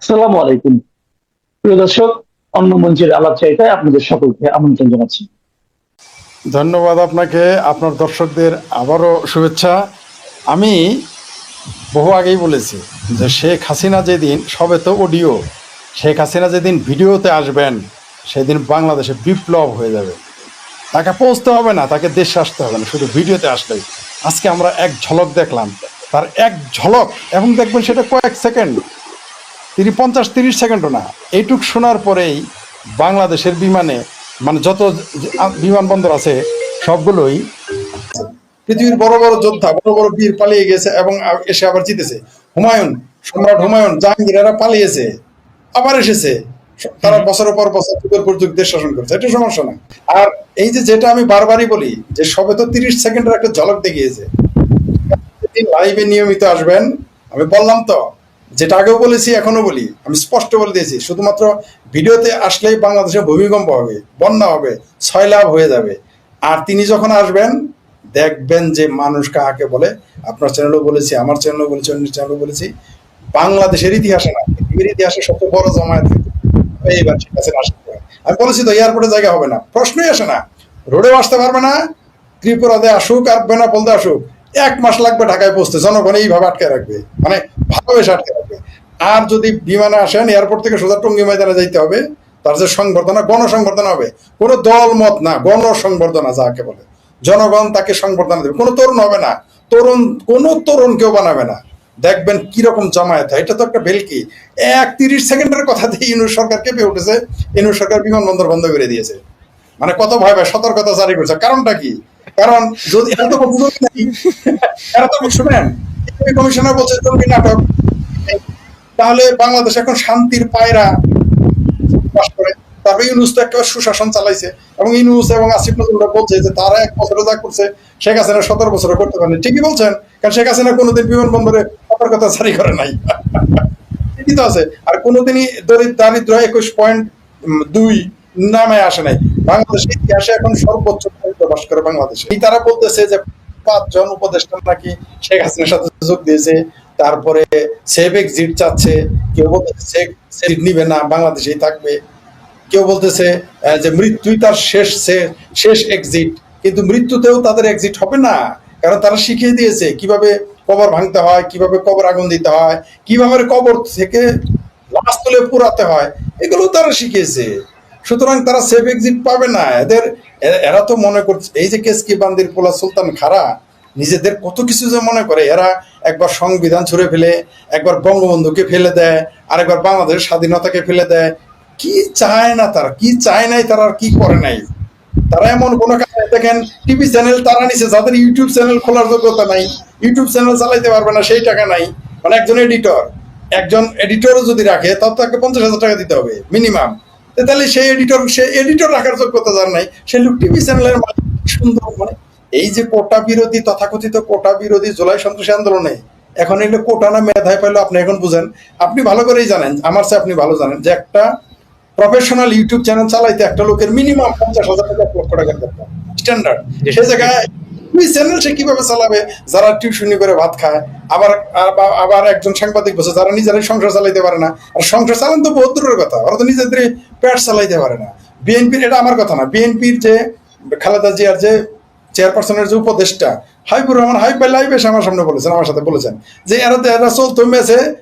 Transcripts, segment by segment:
আসসালামু আলাইকুম। প্রিয় দর্শক, অন্য মঞ্চের আলাপ চাইতায় আপনাদের সকলকে আমন্ত্রণ জানাচ্ছি। ধন্যবাদ আপনাকে, আপনার দর্শকদের আবারও শুভেচ্ছা। আমি বহু আগেই বলেছি যে শেখ হাসিনা যেদিন, সবে তো অডিও শেখ হাসিনা যেদিন ভিডিওতে আসবেন, সেদিন বাংলাদেশে বিপ্লব হয়ে যাবে। তাকে পৌঁছতে হবে না, তাকে দেশে আসতে হবে না, শুধু ভিডিওতে আসলেই। আজকে আমরা এক ঝলক দেখলাম, তার এক ঝলক, এবং দেখবেন সেটা কয়েক সেকেন্ড। তিনি পঞ্চাশ তিরিশ সেকেন্ডও না, এইটুক শোনার পরেই বাংলাদেশের বিমানে মানে যত বিমানবন্দর আছে, সবগুলোই পৃথিবীর বড় বড় যোদ্ধা, বড় বড় বীর পালিয়ে গেছে এবং এসে আবার জিতেছে। হুমায়ুন, সম্রাট হুমায়ুন জাহাঙ্গীর এরা পালিয়েছে, আবার এসেছে। তারা বছরের পর বছর যুগের পর যুগ দেশ শাসন করছে, এটা সমস্যা না। আর এই যে যেটা আমি বারবারই বলি, যে সবে তো তিরিশ সেকেন্ডের একটা ঝলক দেখিয়েছে। লাইভে নিয়মিত আসবেন, আমি বললাম তো যেটা আগেও বলেছি এখনও বলি। আমি স্পষ্ট বলে দিয়েছি, শুধুমাত্র ভিডিওতে আসলেই বাংলাদেশে ভূমিকম্প হবে, বন্যা হবে, ছয়লাভ হয়ে যাবে। আর তিনি যখন আসবেন, দেখবেন যে মানুষ কাকে বলে। আপনার চ্যানেলও বলেছি, আমার চ্যানেলও বলেছি অন্য চ্যানেলও বলেছি। বাংলাদেশের ইতিহাসে না, পৃথিবীর ইতিহাসে সবচেয়ে বড় জমায়েত এইবার ঠিক আছে আমি বলেছি তো, এয়ারপোর্টে জায়গা হবে না। প্রশ্নই আসে না। রোডেও আসতে পারবে না। ত্রিপুরাতে আসুক আর বেনাপোলতে আসুক। এক মাস লাগবে ঢাকায় পৌঁছতে, জনগণ এইভাবে আটকে রাখবে মানে ভালোবেসে আটকে রাখবে। আর যদি বিমানে আসেন, এয়ারপোর্ট থেকে সোজা টঙ্গি ময়দানে যাইতে হবে, তার যে সংবর্ধনা, গণসংবর্ধনা হবে। কোনো দল, মত না, গণসংবর্ধনা যাকে বলে। জনগণ তাকে সংবর্ধনা দেবে। কোনো তরুণ হবে না। তরুণ, কোনো তরুণ কেউ বানাবে না। দেখবেন কীরকম জমায়েত হয়। এটা তো একটা বেলকি এক তিরিশ সেকেন্ডের কথাতে ইউনুস সরকার কেঁপে উঠেছে। ইউনুস সরকার বিমানবন্দর বন্ধ করে দিয়েছে। মানে কত ভয় ভয় সতর্কতা জারি করছে। কারণটা কি? কারণ যদি এরা তো বুঝুন নাই শুনেন কমিশনার বলছে, জঙ্গি নাটক। তাহলে বাংলাদেশ এখন শান্তির পায়রা করে। তারপরে ইউনুস তো সুশাসন চালাইছে। এবং ইউনুস এবং আসিফ নজরুল বলছে যে, তারা এক বছরে যা করছে, শেখ হাসিনা সতেরো বছরে করতে পারেনি। ঠিকই বলছেন, কারণ শেখ হাসিনা কোনোদিন বিমানবন্দরে সতর্কতা জারি করে নাই। ঠিকই তো আছে। আর কোনোদিনই দরিদ্র দারিদ্র একুশ পয়েন্ট দুই নামে আসে নাই। বাংলাদেশের ইতিহাসে এখন সর্বোচ্চ দারিদ্র বাস করে বাংলাদেশে। এই তারা বলতেছে যে পাঁচজন উপদেষ্টা নাকি শেখ হাসিনার সাথে যোগ দিয়েছে, তারপরে সেভ এক্সিট চাচ্ছে, কেউ বলতেছে সেভ নিবে না, বাংলাদেশেই থাকবে। কেউ বলতেছে যে মৃত্যুই তার শেষ শেষ এক্সিট, কিন্তু মৃত্যুতেও তাদের এক্সিট হবে না, কারণ তারা শিখিয়ে দিয়েছে কীভাবে কবর ভাঙতে হয়, কীভাবে কবর আগুন দিতে হয়, কীভাবে কবর থেকে লাশ তুলে পুরাতে হয়, এগুলো তারা শিখিয়েছে। সুতরাং তারা সেফ এক্সিট পাবে না। এদের এরা তো মনে করছে, এই যে কেসকি বান্দির পোলা সুলতান খারা নিজেদের কত কিছু যে মনে করে। এরা একবার সংবিধান ছুড়ে ফেলে, একবার বঙ্গবন্ধুকে ফেলে দেয়, আরেকবার বাংলাদেশের স্বাধীনতাকে ফেলে দেয়। কি চায় না তারা? কি চায় নাই তারা আর কি করে নাই? তারা এমন কোনো কাজ দেখেন, টিভি চ্যানেল তারা নিছে, যাদের ইউটিউব চ্যানেল খোলার যোগ্যতা নাই, ইউটিউব চ্যানেল চালাইতে পারবে না, সেই টাকা নাই। মানে একজন এডিটর একজন এডিটরও যদি রাখে তাও তাকে পঞ্চাশ হাজার টাকা দিতে হবে মিনিমাম তাহলে সেই এডিটর সে এডিটর রাখার যোগ্যতা যার নাই। সে লোক টিভি চ্যানেলের সুন্দর মানে। এই যে কোটা বিরোধী তথাকথিত কোটা বিরোধী জুলাই সন্ত্রাসী আন্দোলনে এখন এগুলো কোটা না মেধায় পাইলো আপনি এখন বুঝেন। আপনি ভালো করেই জানেন আমার চেয়ে আপনি ভালো জানেন যে একটা প্রফেশনাল ইউটিউব চ্যানেল চালাইতে একটা লোকের মিনিমাম পঞ্চাশ হাজার টাকা এক লক্ষ টাকার দরকার। স্ট্যান্ডার্ড সে জায়গায় চ্যানেল সে কীভাবে চালাবে? যারা টিউশনি করে ভাত খায়, আবার, আবার- একজন সাংবাদিক বসে যারা নিজেরাই সংসার চালাইতে পারে না। আর সংসার চালান তো বহুত দূরের কথা, ওরা তো নিজেদের পেট চালাইতে পারে না। বিএনপির এটা আমার কথা না। বিএনপির যে খালেদা জিয়ার যে চেয়ারপারসনের যে উপদেষ্টা হাইবুর রহমান হাইব লাইভ এসে আমার সামনে বলেছেন, আমার সাথে বলেছেন যে এরা এরা চলতো মেসে,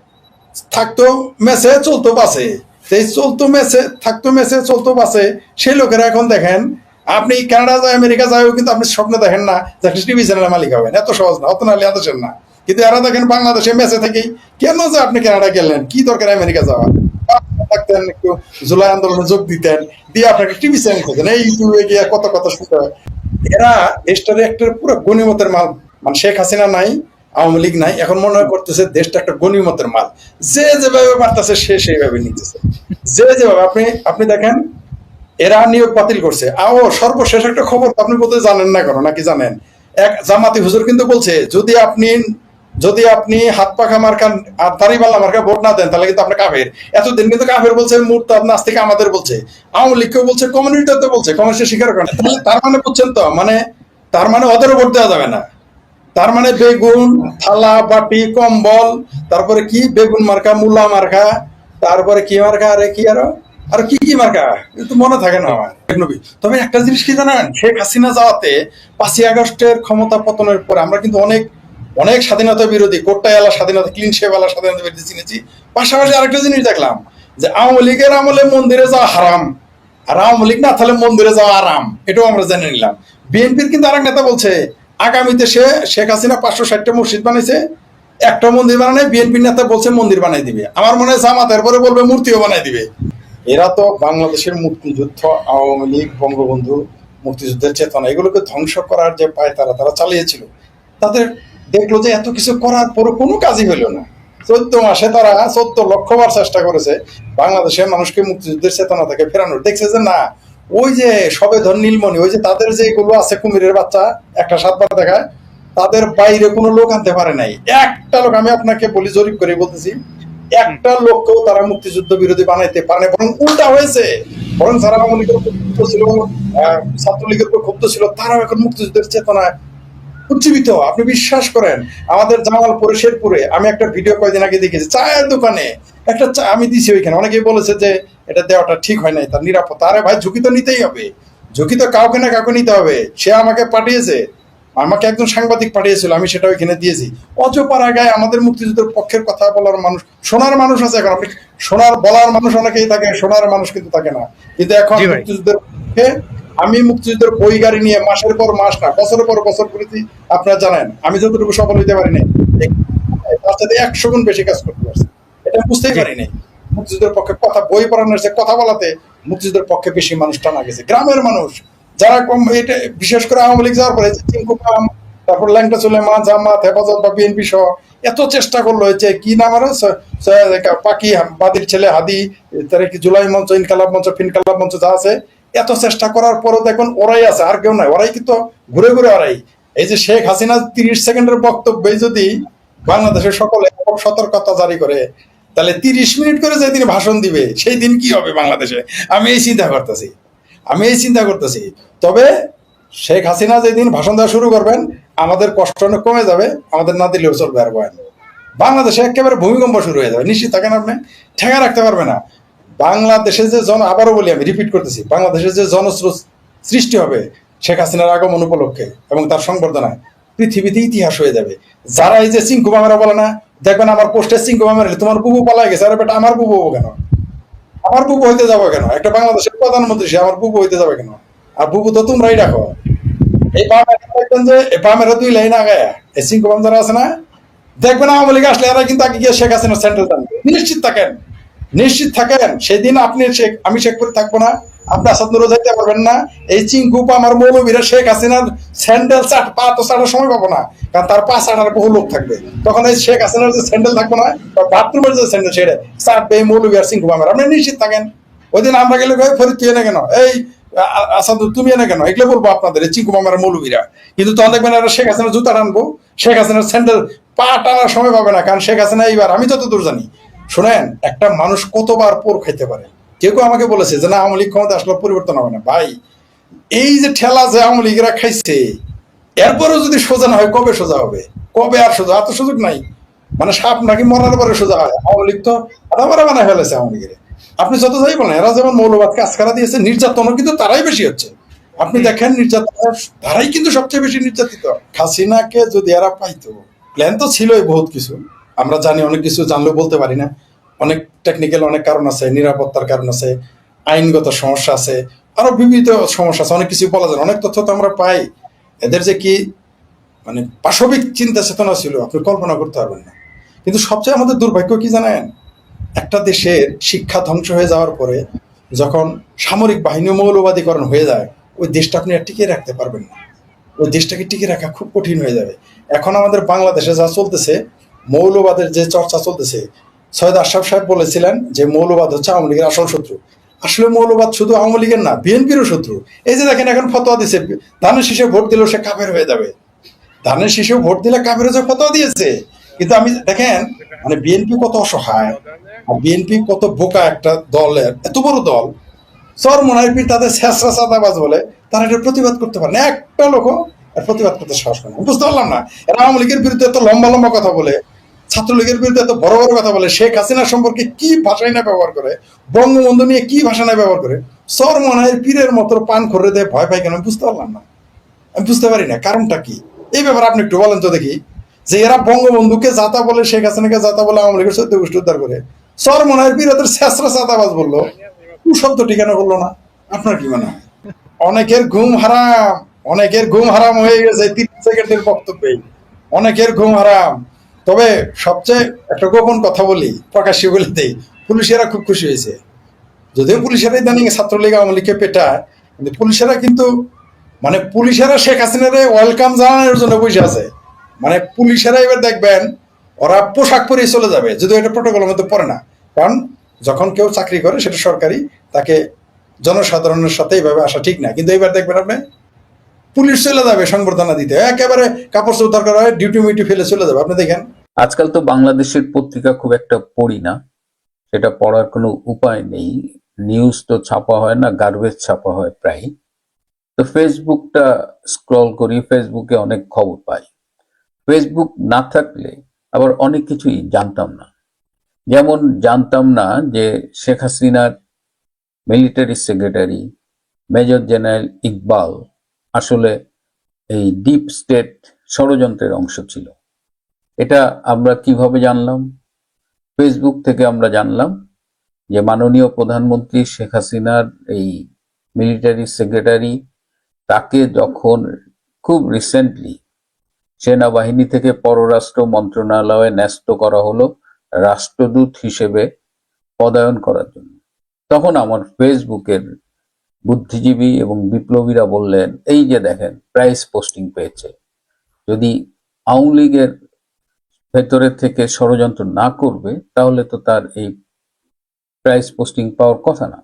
থাকতো মেসে, চলতো বাসে। সেই চলতো মেসে, থাকতো মেসে, চলতো বাসে, সেই লোকেরা এখন দেখেন আপনি কানাডা যায়, আমেরিকা যায়ও কিন্তু আপনি স্বপ্ন দেখেন না যে টিভি চ্যানেলের মালিক হবেন। এত সহজ না, অত নাহলে এত না। কিন্তু এরা দেখেন বাংলাদেশে মেসে থেকেই কেন যে আপনি কানাডা গেলেন? কি দরকার আমেরিকা যাওয়া? থাকতেন, একটু জুলাই আন্দোলনে যোগ দিতেন, দিয়ে আপনাকে টিভি চ্যানেল খুঁজেন এই ইউটিউবে গিয়ে কত কথা শুনতে হয়। এরা দেশটার একটা পুরো গণিমতের মাল। মানে শেখ হাসিনা নাই, আওয়ামী লীগ নাই, এখন মনে করতেছে দেশটা একটা গণিমতের মাল। যে যেভাবে মারতেছে, সে সেইভাবে নিতেছে। যে যেভাবে, আপনি আপনি দেখেন এরা নিয়োগ বাতিল করছে। ও সর্বশেষ একটা খবর আপনি বোধহয় জানেন না কেন, নাকি জানেন? এক জামাতি হুজুর কিন্তু বলছে, যদি আপনি যদি আপনি হাত পাখা মার্কা, আর দাড়িপাল্লা মার্কা ভোট না দেন, তাহলে কিন্তু আপনি কাফের। এতদিন কিন্তু কাফের বলছে, মুরতাদ, নাস্তিক আমাদের বলছে। আওয়ামী লীগকেও বলছে, কমিউনিটিতে বলছে কমিউনিস্ট স্বীকার করে তার মানে বুঝছেন তো মানে তার মানে ওদেরও ভোট দেওয়া যাবে না। তার মানে বেগুন, থালা, বাটি, কম্বল, তারপরে কি? বেগুন মার্কা, মূলা মার্কা, তারপরে কি মার্কা? আরে কি আরও? আর কি কি মার্কা? এ তো মনে থাকে না আমার। তবে একটা জিনিস কি জানেন? শেখ হাসিনা যাওয়াতে পাঁচই আগস্টের ক্ষমতা পতনের পরে আমরা কিন্তু অনেক অনেক স্বাধীনতা বিরোধী কোট্টা এলা স্বাধীনতা ক্লিন শেপ এলা স্বাধীনতা বিরোধী চিনেছি। পাশাপাশি আরেকটা জিনিস দেখলাম, যে আওয়ামী লীগের আমলে মন্দিরে যাওয়া হারাম। আর আওয়ামী লীগ না তাহলে মন্দিরে যাওয়া আরাম। এটাও আমরা জেনে নিলাম। বিএনপির কিন্তু আরেক নেতা বলছে, আগামীতে সে শেখ হাসিনা পাঁচশো ষাটটা মসজিদ বানাইছে, একটা মন্দির বানায়, বিএনপির নেতা বলছে মন্দির বানাই দিবে। আমার মনে হয় জামাত এরপরে বলবে, মূর্তিও বানাই দিবে। এরা তো বাংলাদেশের মুক্তিযুদ্ধ, আওয়ামী লীগ, বঙ্গবন্ধু, মুক্তিযুদ্ধের চেতনা, এগুলোকে ধ্বংস করার যে পায় তারা তারা চালিয়েছিল। তাদের দেখল যে এত কিছু করার পরও কোনো কাজই হইল না। চোদ্দ মাসে তারা চোদ্দ লক্ষ বার চেষ্টা করেছে বাংলাদেশের মানুষকে মুক্তিযুদ্ধের চেতনা থেকে ফেরানোর। দেখছে যে না, ওই যে সবে ধর নীলমণি, ওই যে তাদের যে এগুলো আছে কুমিরের বাচ্চা, একটা সাতবার দেখায়, তাদের বাইরে কোনো লোক আনতে পারে নাই। একটা লোক, আমি আপনাকে বলি, জরিপ করে বলতেছি একটা লোককেও তারা মুক্তিযুদ্ধ বিরোধী বানাইতে পারে বরং উল্টা হয়েছে। বরং যারা আওয়ামী লীগের ক্ষুব্ধ ছিল ছাত্রলীগের উপর ক্ষুব্ধ ছিল, তারাও এখন মুক্তিযুদ্ধের চেতনায় উজ্জীবিত। আপনি বিশ্বাস করেন, আমাদের জামালপুরে, শেরপুরে, আমি একটা ভিডিও কয়েকদিন আগে দেখেছি, চায়ের দোকানে, একটা চা, আমি দিছি ওইখানে, অনেকেই বলেছে যে এটা দেওয়াটা ঠিক হয় নাই, তার নিরাপত্তা। আরে ভাই, ঝুঁকি তো নিতেই হবে, ঝুঁকি তো কাউকে না কাউকে নিতে হবে, সে আমাকে পাঠিয়েছে। আমাকে একজন সাংবাদিক পাঠিয়েছিল আমি সেটা ওইখানে দিয়েছি। অজপাড়া গায়ে আমাদের মুক্তিযুদ্ধের পক্ষের কথা বলার মানুষ সোনার মানুষ আছে এখন। আপনি সোনার বলার মানুষ অনেকেই থাকে সোনার মানুষ কিন্তু থাকে না। কিন্তু এখন মুক্তিযুদ্ধের পক্ষে আমি মুক্তিযুদ্ধের বই গাড়ি নিয়ে মাসের পর মাস না বছরের পর বছর করেছি আপনারা জানেন। আমি যতটুকু সফল হইতে পারিনি তার সাথে একশো গুণ বেশি কাজ করতে পারছি। এটা বুঝতেই পারিনি। মুক্তিযুদ্ধের পক্ষে কথা বই পড়ানোর কথা বলাতে মুক্তিযুদ্ধের পক্ষে বেশি মানুষ টানা গেছে। গ্রামের মানুষ যারা কম এটা বিশেষ করে আওয়ামী লীগ যাওয়ার পরে চিঙ্কু পাম তারপর ল্যাংটা চলে মা জামাত, হেফাজত বা বিএনপি সহ, এত চেষ্টা করল হচ্ছে কি নাম আরও পাকি বাদির ছেলে হাদি, তার কি জুলাই মঞ্চ, ইনকালাব মঞ্চ, ফিনকালাব মঞ্চ যা আছে, এত চেষ্টা করার পরও দেখুন ওরাই আছে, আর কেউ নাই। ওরাই কিন্তু ঘুরে ঘুরে ওরাই। এই যে শেখ হাসিনা তিরিশ সেকেন্ডের বক্তব্যে যদি বাংলাদেশের সকলে সতর্কতা জারি করে, তাহলে তিরিশ মিনিট করে যেদিন ভাষণ দিবে, সেই দিন কি হবে বাংলাদেশে? আমি এই চিন্তা করতেছি। আমি এই চিন্তা করতেছি। তবে শেখ হাসিনা যেদিন ভাষণ দেওয়া শুরু করবেন, আমাদের কষ্ট অনেক কমে যাবে, আমাদের না দিলেও চলবে আর বয়ান। বাংলাদেশে একেবারে ভূমিকম্প শুরু হয়ে যাবে, নিশ্চিত থাকেন আপনি? ঠেকা রাখতে পারবে না। বাংলাদেশে যে জন, আবারও বলি আমি রিপিট করতেছি, বাংলাদেশে যে জনস্রোত সৃষ্টি হবে, শেখ হাসিনার আগমন উপলক্ষে এবং তার সংবর্ধনায়, পৃথিবীতে ইতিহাস হয়ে যাবে। যারা এই যে চিঙ্কু মামেরা বলে না, দেখবেন আমার পোস্টে চিঙ্কু মামেরা তোমার বুবু পালায় গেছে, আরে বেটা আমার বুবু কেন? আমার বুবু হইতে যাব কেন? একটা বাংলাদেশের প্রধানমন্ত্রী, সে আমার বুবু হইতে যাবে কেন? আর বুবু তো তোমরাই রাখো এই দেখবেন যে বামেরা দুই লাইন আগায় এই যারা আছে না? দেখবেন আওয়ামী লীগ আসলে এরা কিন্তু আগে গিয়ে শেখ হাসিনা সেন্ট্রাল নিশ্চিত থাকেন। নিশ্চিত থাকেন, সেদিন আপনি শেখ, আমি শেখ করে থাকব না। আপনি আসাদ নুরও যাইতে পারবেন না। এই চিঙ্কু আমার মৌলবীরা শেখ হাসিনার স্যান্ডেল চাট, পা তো চাটার সময় পাবো না, কারণ তার পা চাটার বহু লোক থাকবে। তখন এই শেখ হাসিনার যে স্যান্ডেল থাকব না বাথরুমের যে স্যান্ডেল, সেটা চাটবে এই মৌলবী আর চিঙ্কু আমার। আপনি নিশ্চিত থাকেন? ওই দিন আমরা গেলে ফরিদ তুই এনে কেন? এই আসাদ তুমি এনে কেন? এগুলো বলব আপনাদের, এই চিঙ্কু মামার মৌলবীরা। কিন্তু তখন দেখবেন এরা শেখ হাসিনার জুতা টানবো। শেখ হাসিনার স্যান্ডেল পা টানার সময় পাবে না, কারণ শেখ হাসিনা এইবার, আমি যতদূর জানি শোনেন একটা মানুষ কতবার পোর খাইতে পারে? কেউ কেউ আমাকে বলেছে যে না আওয়ামী লীগ ক্ষমতা আসলে পরিবর্তন হবে না। ভাই এই যে ঠেলা যে আওয়ামী লীগরা খাইছে এরপরেও যদি সোজা না হয় কবে সোজা হবে? কবে আর সোজা? এত সুযোগ নাই। মানে সাপ নাকি মরার পরে সোজা হয়? আওয়ামী লীগ তো আদাবারা বানায় ফেলেছে আওয়ামী লীগের। আপনি যত যাই বলেন এরা যেমন মৌলবাদকে আজকারা দিয়েছে নির্যাতনও কিন্তু তারাই বেশি হচ্ছে। আপনি দেখেন নির্যাতন তারাই কিন্তু সবচেয়ে বেশি নির্যাতিত। খাসিনাকে যদি এরা পাইতো প্ল্যান তো ছিলই বহুত কিছু। আমরা জানি, অনেক কিছু জানলেও বলতে পারি না। অনেক টেকনিক্যাল অনেক কারণ আছে, নিরাপত্তার কারণ আছে, আইনগত সমস্যা আছে, আরও বিবিধ সমস্যা আছে, অনেক কিছু বলা যায়। অনেক তথ্য তো আমরা পাই। এদের যে কি মানে পাশবিক চিন্তা চেতনা ছিল, আপনি কল্পনা করতে পারবেন না। কিন্তু সবচেয়ে আমাদের দুর্ভাগ্য কি জানেন? একটা দেশের শিক্ষা ধ্বংস হয়ে যাওয়ার পরে যখন সামরিক বাহিনী মৌলবাদীকরণ হয়ে যায়, ওই দেশটা আপনি আর টিকিয়ে রাখতে পারবেন না। ওই দেশটাকে টিকিয়ে রাখা খুব কঠিন হয়ে যাবে। এখন আমাদের বাংলাদেশে যা চলতেছে মৌলবাদের যে চর্চা চলতেছে, সৈয়দ আশরাফ সাহেব বলেছিলেন যে মৌলবাদ হচ্ছে আওয়ামী লীগের আসল শত্রু। আসলে মৌলবাদ শুধু আওয়ামী লীগের না, বিএনপিরও শত্রু। এই যে দেখেন, এখন ফতোয়া দিছে, ধানের শীষে ভোট দিলেও সে কাফের হয়ে যাবে। ধানের শীষেও ভোট দিলে কাফের হয়ে ফতোয়া দিয়েছে। কিন্তু আমি দেখেন মানে বিএনপি কত অসহায়, আর বিএনপি কত বোকা একটা দলের এত বড় দল। চর মনাইপি তাদের শেষরা চাঁদাবাজ বলে, তারা এটা প্রতিবাদ করতে পারে না। একটা লোকও প্রতিবাদ করতে সাহস করে। বুঝতে পারলাম না, এরা আওয়ামী লীগের বিরুদ্ধে এত লম্বা লম্বা কথা বলে। ছাত্রলীগের বিরুদ্ধে এত বড় বড় কথা বলে, শেখ হাসিনা সম্পর্কে কি ভাষাই না ব্যবহার করে, বঙ্গবন্ধু নিয়ে কি ভাষা না ব্যবহার করে, সর মনায়ের পীরের মতো পান করে দেয়, ভয় পাই কেন? আমি বুঝতে পারলাম না। আমি বুঝতে পারি না, কারণটা কি? এই ব্যাপারে আপনি একটু বলেন তো দেখি, যে এরা বঙ্গবন্ধুকে যাতা বলে, শেখ হাসিনাকে যাতা বলে আওয়ামী লীগের সত্য গোষ্ঠী উদ্ধার করে। সর মনায়ের পীর ওদের শেষরা চাতাবাজ বলল। কু শব্দ ঠিকানা করল না। আপনার কি মনে হয়? অনেকের ঘুম হারাম, অনেকের ঘুম হারাম হয়ে গেছে, তিন সেকেন্ডের বক্তব্যে অনেকের ঘুম হারাম। তবে সবচেয়ে একটা গোপন কথা বলি, প্রকাশ্যে বলে দেই, পুলিশেরা খুব খুশি হয়েছে। যদিও পুলিশেরা ইদানিং ছাত্রলীগ আওয়ামী লীগকে পেটায়, কিন্তু পুলিশেরা কিন্তু মানে পুলিশেরা শেখ হাসিনারে ওয়েলকাম জানানোর জন্য বসে আছে। মানে পুলিশেরা এবার দেখবেন, ওরা পোশাক পরে চলে যাবে, যদিও এটা প্রোটোকলের মধ্যে পড়ে না। কারণ যখন কেউ চাকরি করে, সেটা সরকারি, তাকে জনসাধারণের সাথে এইভাবে আসা ঠিক না। কিন্তু এবার দেখবেন আপনি, পুলিশ চলে যাবে সংবর্ধনা দিতে। একেবারে কাপড় চোপড় দরকার হয় ডিউটি মিউটি ফেলে চলে যাবে। আপনি দেখেন আজকাল তো বাংলাদেশের পত্রিকা খুব একটা পড়ি না, সেটা পড়ার কোনো উপায় নেই। নিউজ তো ছাপা হয় না গার্বেজ ছাপা হয় প্রায় তো ফেসবুকটা স্ক্রল করি ফেসবুকে অনেক খবর পাই। ফেসবুক না থাকলে আবার অনেক কিছুই জানতাম না। যেমন জানতাম না যে শেখ হাসিনার military secretary major general Iqbal আসলে এই ডিপ স্টেট ষড়যন্ত্রের অংশ ছিল। এটা আমরা কীভাবে জানলাম? ফেসবুক থেকে আমরা জানলাম যে মাননীয় প্রধানমন্ত্রী শেখ হাসিনার এই মিলিটারি সেক্রেটারি তাকে যখন খুব রিসেন্টলি সেনাবাহিনী থেকে পররাষ্ট্র মন্ত্রণালয়ে ন্যস্ত করা হলো রাষ্ট্রদূত হিসেবে পদায়ন করার জন্য। তখন আমার ফেসবুকের বুদ্ধিজীবী এবং বিপ্লবীরা বললেন, এই যে দেখেন প্রাইস পোস্টিং পেয়েছে। যদি আওয়ামী লীগের ভেতরে থেকে ষড়যন্ত্র না করবে, তাহলে তো তার এই প্রাইস পোস্টিং পাওয়ার কথা না।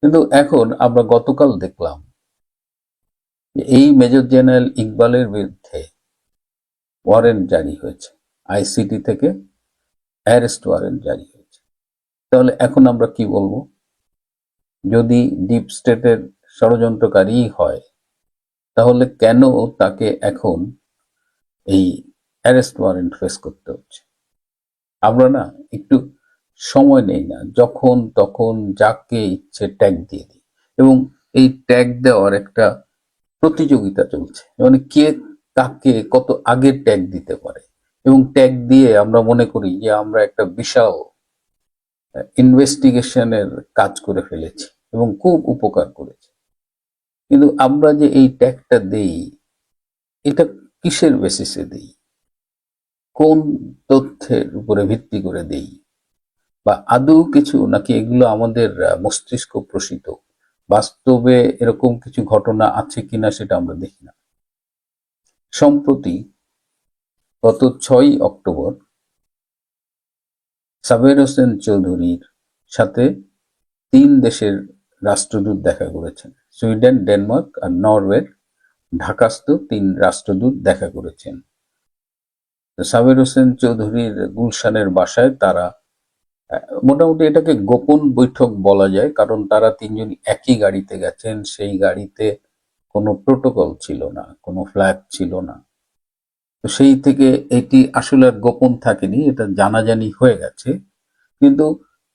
কিন্তু এখন আমরা গতকাল দেখলাম এই মেজর জেনারেল ইকবালের বিরুদ্ধে ওয়ারেন্ট জারি হয়েছে। আইসিটি থেকে অ্যারেস্ট ওয়ারেন্ট জারি হয়েছে। তাহলে এখন আমরা কি বলব? যদি ডিপ স্টেটের ষড়যন্ত্রকারী হয়, তাহলে কেন তাকে এখন এই অ্যারেস্ট ওয়ারেন্ট ফেস করতে হচ্ছে। আমরা না একটু সময় নেই না, যখন তখন যাকে ইচ্ছে ট্যাগ দিয়ে দিই। এবং এই ট্যাগ দেওয়ার একটা প্রতিযোগিতা চলছে। মানে কে কাকে কত আগে ট্যাগ দিতে পারে। এবং ট্যাগ দিয়ে আমরা মনে করি যে আমরা একটা বিশাল ইনভেস্টিগেশনের কাজ করে ফেলেছি এবং খুব উপকার করেছি। কিন্তু আমরা যে এই ট্যাগটা দেই, এটা কিসের বেসিসে দেই? কোন তথ্যের উপরে ভিত্তি করে দেই? বা আদৌ কিছু নাকি এগুলো আমাদের মস্তিষ্ক প্রসিত? বাস্তবে এরকম কিছু ঘটনা আছে কিনা সেটা আমরা দেখি না। সম্প্রতি গত ছয় অক্টোবর সাবের হোসেন চৌধুরীর সাথে তিন দেশের রাষ্ট্রদূত দেখা করেছেন। সুইডেন, ডেনমার্ক আর নরওয়ের ঢাকাস্থ তিন রাষ্ট্রদূত দেখা করেছেন। সাবের হোসেন চৌধুরীর গুলশানের বাসায় তারা মোটামুটি এটাকে গোপন বৈঠক বলা যায়, কারণ তারা তিনজন একই গাড়িতে গেছেন, সেই গাড়িতে কোনো প্রোটোকল ছিল না, কোনো ফ্ল্যাগ ছিল না। তো সেই থেকে এটি আসলে আর গোপন থাকেনি, এটা জানাজানি হয়ে গেছে। কিন্তু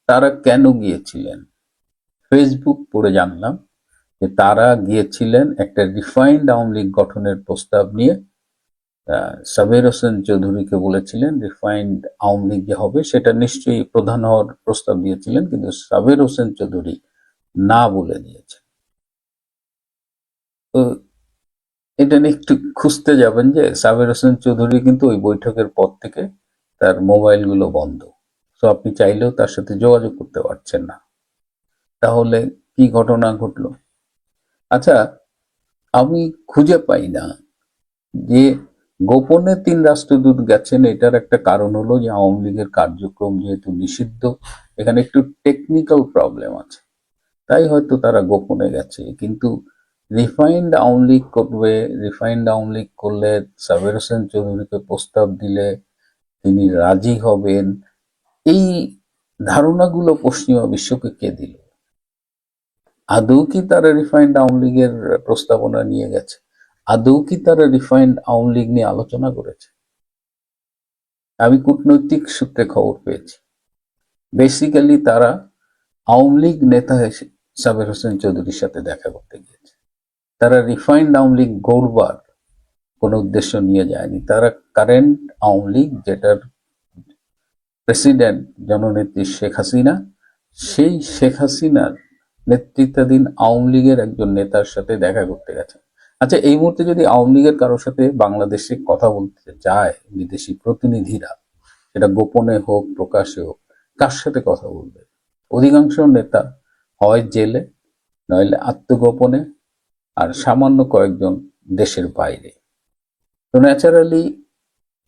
তারা কেন গিয়েছিলেন? ফেসবুক পড়ে জানলাম যে তারা গিয়েছিলেন একটা রিফাইন্ড আওয়ামী লীগ গঠনের প্রস্তাব নিয়ে সাবের হোসেন চৌধুরীকে বলেছিলেন রিফাইন্ড আওয়ামী লীগ যে হবে, সেটা নিশ্চয়ই প্রধান হওয়ার প্রস্তাব দিয়েছিলেন, কিন্তু সাবের হোসেন চৌধুরী না বলে দিয়েছেন। তো এটা নিয়ে একটু খুঁজতে যাবেন যে, সাবের হোসেন চৌধুরী কিন্তু ওই বৈঠকের পর থেকে তার মোবাইলগুলো বন্ধ। তো আপনি চাইলেও তার সাথে যোগাযোগ করতে পারছেন না। তাহলে কি ঘটনা ঘটলো? আচ্ছা আমি খুঁজে পাই না যে গোপনে তিন রাষ্ট্রদূত গেছেন, এটার একটা কারণ হলো যে আওয়ামী লীগের কার্যক্রম যেহেতু নিষিদ্ধ, এখানে একটু টেকনিক্যাল প্রবলেম আছে। তাই হয়তো তারা গোপনে গেছে, কিন্তু রিফাইন্ড আওয়ামী লীগ করবে রিফাইন্ড আওয়ামী লীগ করলে সাবের হোসেন চৌধুরীকে প্রস্তাব দিলে তিনি রাজি হবেন। এই ধারণাগুলো পশ্চিমা বিশ্বকে কে দিল? আদৌ কি তারা রিফাইন্ড আওয়ামী লীগের প্রস্তাবনা নিয়ে গেছে? আদৌ কি তারা রিফাইন্ড আওয়ামী লীগ নিয়ে আলোচনা করেছে? আমি কূটনৈতিক সূত্রে খবর পেয়েছি। বেসিক্যালি তারা আওয়ামী লীগ নেতা সাবের হোসেন চৌধুরীর সাথে দেখা করতে গিয়েছে। তারা রিফাইন্ড আওয়ামী লীগ গড়বার কোনো উদ্দেশ্য নিয়ে যায়নি। তারা কারেন্ট আওয়ামী লীগ, যেটার প্রেসিডেন্ট জননেত্রী শেখ হাসিনা, সেই শেখ হাসিনার নেতৃত্বাধীন আওয়ামী লীগের একজন নেতার সাথে দেখা করতে গেছে আচ্ছা এই মুহূর্তে যদি আওয়ামী লীগের কারোর সাথে বাংলাদেশে কথা বলতে যায় বিদেশি প্রতিনিধিরা, সেটা গোপনে হোক, প্রকাশে হোক, কার সাথে কথা বলবে? অধিকাংশ নেতা হয় জেলে, নইলে আত্মগোপনে, আর সামান্য কয়েকজন দেশের বাইরে। তো naturally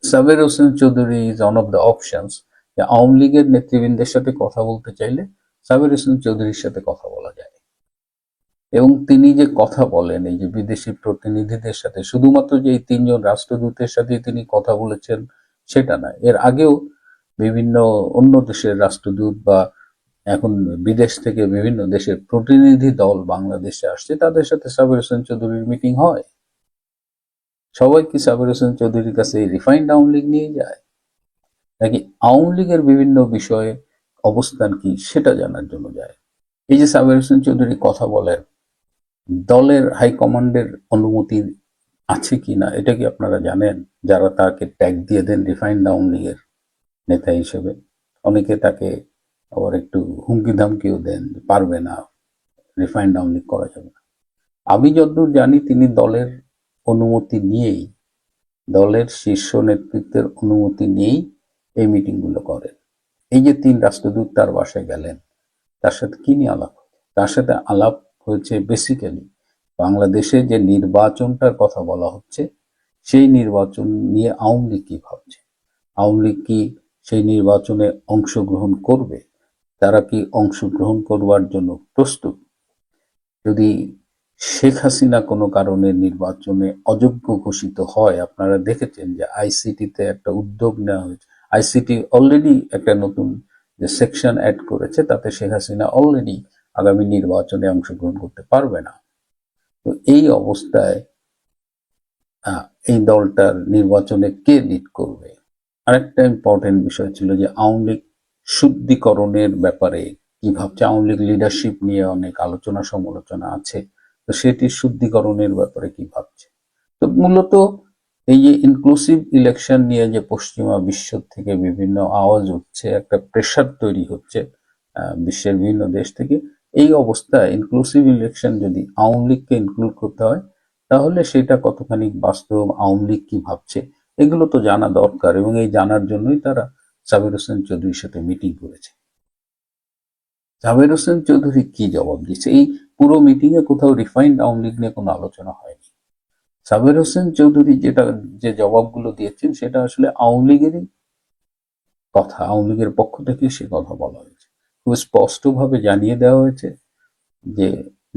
Saber Hossain Chowdhury is one of the options যে আওয়ামী লীগের নেতৃবৃন্দের সাথে কথা বলতে চাইলে সাবের হোসেন চৌধুরীর সাথে কথা বলা যায়। এবং তিনি যে কথা বলেন, এই যে বিদেশি প্রতিনিধিদের সাথে, শুধুমাত্র যে এই তিনজন রাষ্ট্রদূতের সাথে তিনি কথা বলেছেন, সেটা না। এর আগেও বিভিন্ন অন্য দেশের রাষ্ট্রদূত বা এখন বিদেশ থেকে বিভিন্ন দেশের প্রতিনিধি দল বাংলাদেশে আসছে, তাদের সাথে সাবের হোসেন চৌধুরীর মিটিং হয়। সবাই কি সাবের হোসেন চৌধুরীর কাছে রিফাইন্ড আওয়ামী লীগ নিয়ে যায়? নাকি আওয়ামী লীগের বিভিন্ন বিষয়ে অবস্থান কি, সেটা জানার জন্য যায়? এই যে সাবের হোসেন চৌধুরী কথা বলেন দলের হাইকমান্ডের অনুমতি আছে কি না এটা কি আপনারা জানেন? যারা তাকে ট্যাগ দিয়ে দেন রিফাইন্ড আওয়ামী লীগের নেতা হিসেবে, অনেকে তাকে আবার একটু হুমকি ধামকিও দেন, পারবে না আওয়ামী লীগ করা যাবে না। আমি যতদূর জানি, তিনি দলের অনুমতি নিয়েই, দলের শীর্ষ নেতৃত্বের অনুমতি নিয়েই এই মিটিংগুলো করেন। এই যে তিন রাষ্ট্রদূত তার বাসায় গেলেন, তার সাথে কি নিয়ে আলাপ? তার সাথে আলাপ হয়েছে বেসিক্যালি বাংলাদেশে যে নির্বাচনটার কথা বলা হচ্ছে, সেই নির্বাচন নিয়ে আওয়ামী লীগ কি ভাবছে? আওয়ামী লীগ কি সেই নির্বাচনে অংশগ্রহণ করবে? তারা কি অংশগ্রহণ করবার জন্য প্রস্তুত? যদি শেখ হাসিনা কোনো কারণে নির্বাচনে অযোগ্য ঘোষিত হয়, আপনারা দেখেছেন যে আইসিটিতে একটা উদ্যোগ নেওয়া হয়েছে। আইসিটি অলরেডি একটা নতুন যে সেকশন অ্যাড করেছে, তাতে শেখ হাসিনা অলরেডি আগামী নির্বাচনে অংশগ্রহণ করতে পারবে না। তো এই অবস্থায় এই দলটার নির্বাচনে কে লিড করবে? আরেকটা ইম্পর্টেন্ট বিষয় ছিল যে আওয়ামী লীগ শুদ্ধিকরণের ব্যাপারে কি ভাবছে? আওয়ামী লীগ লিডারশিপ নিয়ে অনেক আলোচনা, সমালোচনা আছে। তো সেটি শুদ্ধিকরণের ব্যাপারে কি ভাবছে? তো মূলত এই যে ইনক্লুসিভ ইলেকশন নিয়ে যে পশ্চিমা বিশ্ব থেকে বিভিন্ন আওয়াজ উঠছে, একটা প্রেশার তৈরি হচ্ছে বিশ্বের বিভিন্ন দেশ থেকে। এই অবস্থায় ইনক্লুসিভ ইলেকশন যদি আওয়ামী লীগকে ইনক্লুড করতে হয়, তাহলে সেটা কতখানি বাস্তব, আওয়ামী লীগ কি ভাবছে, এগুলো তো জানা দরকার এবং এই জানার জন্যই তারা সাবির হোসেন চৌধুরীর সাথে মিটিং করেছে। সাবির হোসেন চৌধুরী কি জবাব দিচ্ছে? এই পুরো মিটিং এ কোথাও রিফাইন্ড আওয়ামী লীগ নিয়ে কোনো আলোচনা হয়নি। সাবির হোসেন চৌধুরী যেটা, যে জবাবগুলো দিয়েছেন সেটা আসলে আওয়ামী লীগেরই কথা, আওয়ামী লীগের পক্ষ থেকে সে কথা বলা হয়েছে। খুব স্পষ্টভাবে জানিয়ে দেওয়া হয়েছে যে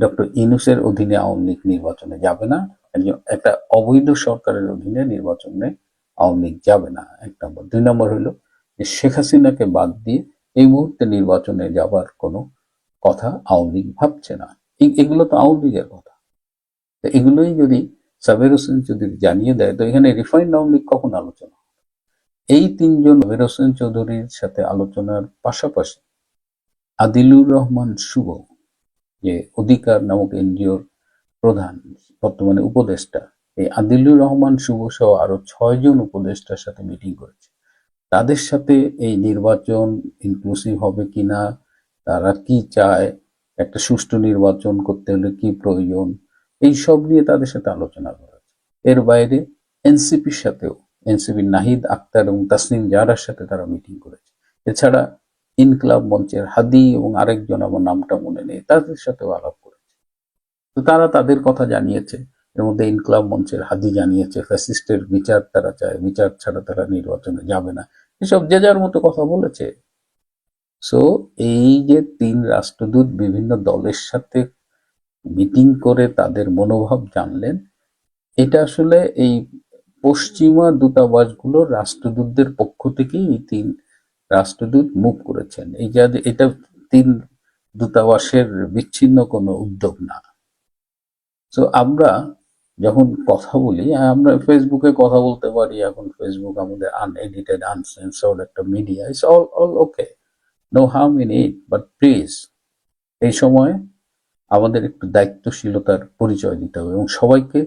ডক্টর ইনুসের অধীনে আওয়ামী লীগ নির্বাচনে যাবে না, একজন একটা অবৈধ সরকারের অধীনে নির্বাচনে আওয়ামী লীগ যাবে না। এক নম্বর। দুই নম্বর হলো যে শেখ হাসিনাকে বাদ দিয়ে এই মুহূর্তে নির্বাচনে যাবার কোনো কথা আওয়ামী লীগ ভাবছে না। এগুলো তো আওয়ামী লীগের কথা। তো এগুলোই যদি সাবের হোসেন চৌধুরী জানিয়ে দেয়, তো এখানে রিফাইন্ড আওয়ামী লীগ কখন আলোচনা এই তিনজন সাবের হোসেন চৌধুরীর সাথে আলোচনার পাশাপাশি আদিলুর রহমান শুভ, যে অধিকার নামক এনজিওর প্রধান, বর্তমানে উপদেষ্টা। এই আদিলুর রহমান শুভ সহ আরও ছয়জন উপদেষ্টার সাথে মিটিং করেছে। তাদের সাথে এই নির্বাচন ইনক্লুসিভ হবে কিনা, তারা কি চায়, একটা সুষ্ঠু নির্বাচন করতে হলে কি প্রয়োজন, এই সব নিয়ে তাদের সাথে আলোচনা করেছে এর বাইরে এনসিপির সাথেও, এনসিপির নাহিদ আক্তার এবং তাসনিম জারার সাথে তারা মিটিং করেছে। এছাড়া ইনকলাব মঞ্চের হাদি এবং আরেকজন আমার নামটা মনে নেই, তাদের সাথেও আলাপ করেছে। তো তারা তাদের কথা জানিয়েছে, এর মধ্যে ইনকলাব মঞ্চের হাদি জানিয়েছে, ফ্যাসিস্টের বিচার তারা চায়, বিচার ছাড়া তারা নির্বাচনে যাবে না। এসব যে যার মতো কথা বলেছে। সো এই যে তিন রাষ্ট্রদূত বিভিন্ন দলের সাথে মিটিং করে তাদের মনোভাব জানলেন, এটা আসলে এই পশ্চিমা দূতাবাসগুলোর রাষ্ট্রদূতদের পক্ষ থেকেই এই তিন রাষ্ট্রদূত মুভ করেছেন। এই যা এটা তিন দূতাবাসের বিচ্ছিন্ন কোনো উদ্যোগ না। তো আমরা যখন কথা বলি আমরা ফেসবুকে কথা বলতে পারি, এখন ফেসবুক আমাদের আনএডিটেড আনসেন্সর্ড একটা media it's all all okay no harm in it but please এই সময় আমাদের একটু দায়িত্বশীলতার পরিচয় দিতে হবে এবং সবাইকে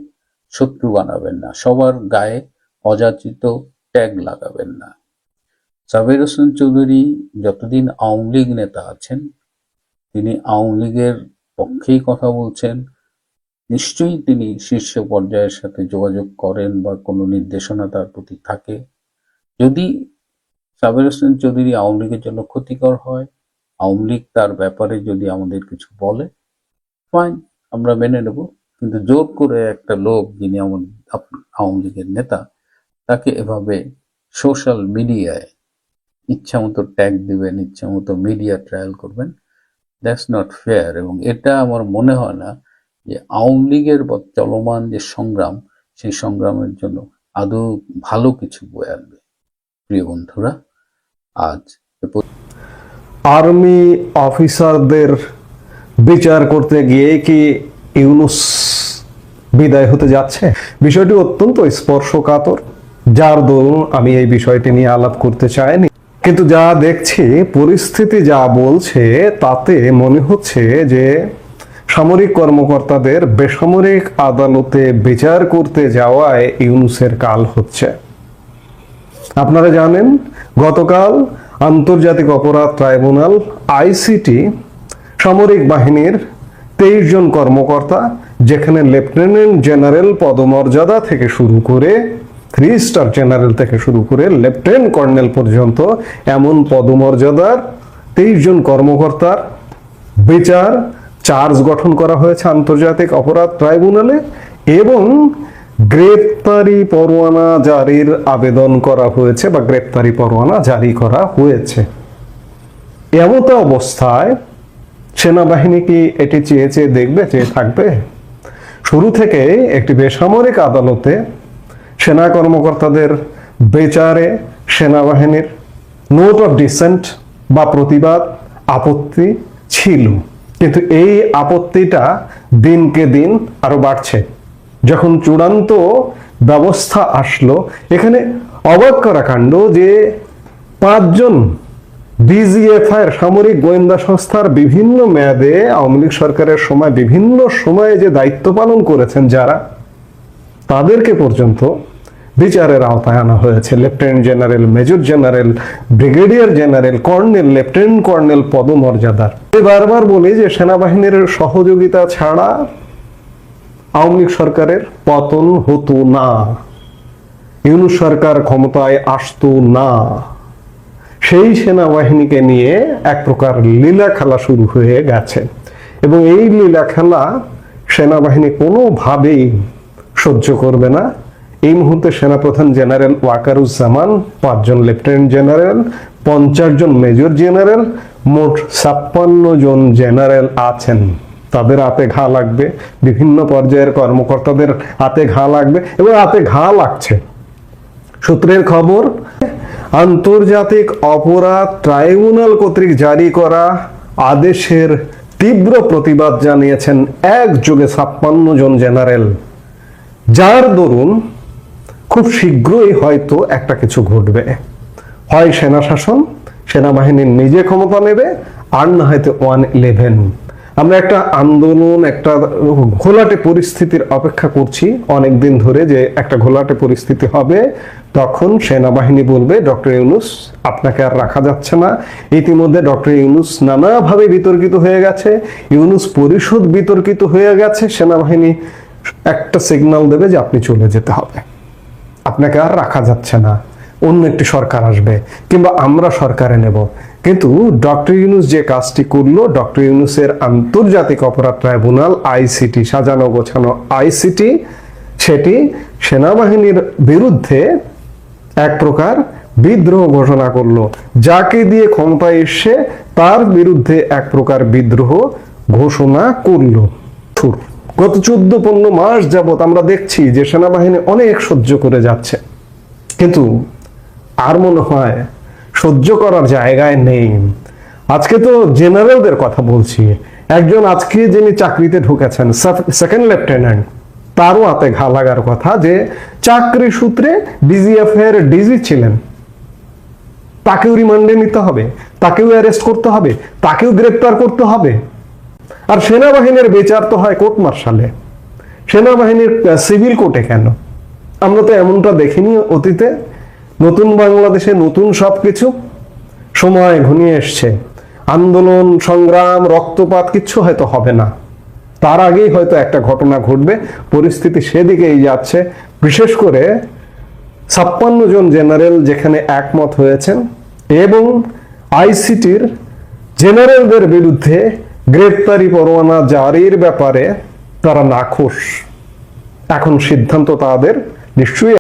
শত্রু বানাবেন না। সবার গায়ে অযাচিত ট্যাগ লাগাবেন না। সাবের হোসেন চৌধুরী যতদিন আওয়ামী লীগ নেতা আছেন, তিনি আওয়ামী লীগের পক্ষেই কথা বলছেন। নিশ্চয়ই তিনি শীর্ষ পর্যায়ের সাথে যোগাযোগ করেন বা কোনো নির্দেশনা তার প্রতি থাকে। যদি সাবের হোসেন চৌধুরী আওয়ামী লীগের জন্য ক্ষতিকর হয়, আওয়ামী লীগ তার ব্যাপারে যদি আমাদের কিছু বলে ফাইন আমরা মেনে নেব। কিন্তু জোর করে একটা লোক যিনি আওয়ামী লীগের নেতা, তাকে এভাবে সোশ্যাল মিডিয়ায় ইচ্ছা মতো ট্যাগ দিবেন, ইচ্ছা মতো মিডিয়া ট্রায়াল করবেন। দ্যাটস নট ফেয়ার এবং এটা আমার মনে হয় না যে আওয়ামী লীগের চলমান যে সংগ্রাম, সেই সংগ্রামের জন্য আদৌ ভালো কিছু বয়ে আনবে। প্রিয় বন্ধুরা, আজ আর্মি অফিসারদের বিচার করতে গিয়ে কি ইউনুস বিদায় হতে যাচ্ছে? বিষয়টি অত্যন্ত স্পর্শকাতর। যার দরুন আমি এই বিষয়টি নিয়ে আলাপ করতে চাইনি। কিন্তু যা দেখছি, পরিস্থিতি যা বলছে, তাতে মনে হচ্ছে যে সামরিক কর্মকর্তাদের বেসামরিক আদালতে বিচার করতে যাওয়ায় ইউনুসের কাল হচ্ছে। আপনারা জানেন, গতকাল আন্তর্জাতিক অপরাধ ট্রাইব্যুনাল, আইসিটি, সামরিক বাহিনীর তেইশ জন কর্মকর্তা, যেখানে লেফটেন্যান্ট জেনারেল পদমর্যাদা থেকে শুরু করে থ্রি স্টার জেনারেল থেকে শুরু করে লেফটেন্যান্ট কর্নেল পর্যন্ত এমন পদমর্যাদার তেইশ জন কর্মকর্তার বিচার, চার্জ গঠন করা হয়েছে আন্তর্জাতিক অপরাধ ট্রাইব্যুনালে এবং গ্রেপ্তারি পরোয়ানা জারির আবেদন করা হয়েছে বা গ্রেপ্তারি পরোয়ানা জারি করা হয়েছে। এমত অবস্থায় সেনাবাহিনী কি এটি চেয়ে চেয়ে দেখবে, চেয়ে থাকবে? শুরু থেকে একটি বেসামরিক আদালতে সেনা কর্মকর্তাদের বেচারে সেনাবাহিনীর নোট অফ ডিসেন্ট বা প্রতিবাদ, আপত্তি ছিল। কিন্তু এই আপত্তিটা দিনকে দিন আরও বাড়ছে। যখন চূড়ান্ত ব্যবস্থা আসলো, এখানে অবাক করা কাণ্ড যে পাঁচজন ডিজিএফআই এর সামরিক গোয়েন্দা সংস্থার বিভিন্ন মেয়াদে আওয়ামী লীগ সরকারের সময় বিভিন্ন সময়ে যে দায়িত্ব পালন করেছেন যারা, তাদেরকে পর্যন্ত বিচারের আওতায় আনা হয়েছে। Lieutenant general major general brigadier general colonel lieutenant colonel পদমর্যাদার। আমি বারবার বলি যে সেনাবাহিনীর সহযোগিতা ছাড়া আওয়ামী লীগ সরকারের পতন হতো না। ইউনু সরকার ক্ষমতায় আসতো না। সেই সেনাবাহিনীকে নিয়ে এক প্রকার লীলা খেলা শুরু হয়ে গেছে। এবং এই লীলা খেলা সেনাবাহিনী কোনোভাবেই সহ্য করবে না। এই মুহূর্তে সেনাপ্রধান জেনারেল ওয়াকারুজ্জামান, পাঁচজন লেফটেন্যান্ট জেনারেল, পঞ্চাশ জন মেজর জেনারেল, মোট ছাপ্পান্ন জন জেনারেল আছেন। তাদের হাতে ঘা লাগবে, বিভিন্ন পর্যায়ের কর্মকর্তাদের হাতে ঘা লাগবে এবং হাতে ঘা লাগছে। সূত্রের খবর, আন্তর্জাতিক অপরাধ ট্রাইব্যুনাল কর্তৃক জারি করা আদেশের তীব্র প্রতিবাদ জানিয়েছেন একযোগে ছাপ্পান্ন জন জেনারেল। যার দরুন খুব শীঘ্রই হয়তো একটা কিছু ঘটবে। হয় সেনা শাসন সেনাবাহিনীর নিজে ক্ষমতা নেবে, আর না হয়তো ওয়ান ইলেভেন। আমরা একটা আন্দোলন, একটা ঘোলাটে পরিস্থিতির অপেক্ষা করছি। অনেক দিন ধরে যে একটা ঘোলাটে পরিস্থিতি হবে, তখন সেনাবাহিনী বলবে, ডক্টর ইউনুস, আপনাকে আর রাখা যাচ্ছে না। ইতিমধ্যে ডক্টর ইউনুস নানাভাবে বিতর্কিত হয়ে গেছে। ইউনুস পরিষদ বিতর্কিত হয়ে গেছে। সেনাবাহিনী একটা সিগন্যাল দেবে যে আপনি চলে যেতে হবে। আপনাকে আর রাখা যাচ্ছে না। অন্য একটি সরকার আসবে, কিংবা আমরা সরকারে নেব। কিন্তু ডক্টর ইউনুস যে কাজটি করল, ডক্টর ইউনুসের আন্তর্জাতিক অপরাধ ট্রাইব্যুনাল, আইসিটি, সাজানো গোছানো আইসিটি, সেটি সেনাবাহিনীর বিরুদ্ধে এক প্রকার বিদ্রোহ ঘোষণা করল। যাকে দিয়ে ক্ষমতায় এসে তার বিরুদ্ধে এক প্রকার বিদ্রোহ ঘোষণা করল। থুর। গত চোদ্দ পনেরো মাস যাবৎ আমরা দেখছি যে সেনাবাহিনী অনেক সহ্য করে যাচ্ছে। কিন্তু আর মনে হয় সহ্য করার জায়গায় নেই। আজকে তো জেনারেলদের কথা বলছি। একজন আজকে যিনি চাকরিতে ঢুকেছেন সেকেন্ড লেফটেন্যান্ট, তারও হাতে ঘা লাগার কথা যে চাকরি সূত্রে ডিজিএফ এর ডিজি ছিলেন। তাকেও রিমান্ডে নিতে হবে, তাকেও অ্যারেস্ট করতে হবে, তাকেও গ্রেপ্তার করতে হবে। আর সেনাবাহিনীর বিচার তো হয় কোর্ট মার্শালে। সেনাবাহিনীর সিভিল কোর্টে কেন? আমরা তো এমনটা দেখিনি অতীতে। নতুন বাংলাদেশে নতুন সবকিছু। সময় ঘনিয়ে এসছে। আন্দোলন, সংগ্রাম, রক্তপাত কিচ্ছু হয়তো হবে না। তার আগেই হয়তো একটা ঘটনা ঘটবে। পরিস্থিতি সেদিকেই যাচ্ছে। বিশেষ করে ছাপ্পান্ন জন জেনারেল যেখানে একমত হয়েছেন এবং আইসিটির জেনারেলদের বিরুদ্ধে গ্রেপ্তারি পরোয়ানা জারির ব্যাপারে তারা নাখোশ। এখন সিদ্ধান্ত তাদের নিশ্চয়ই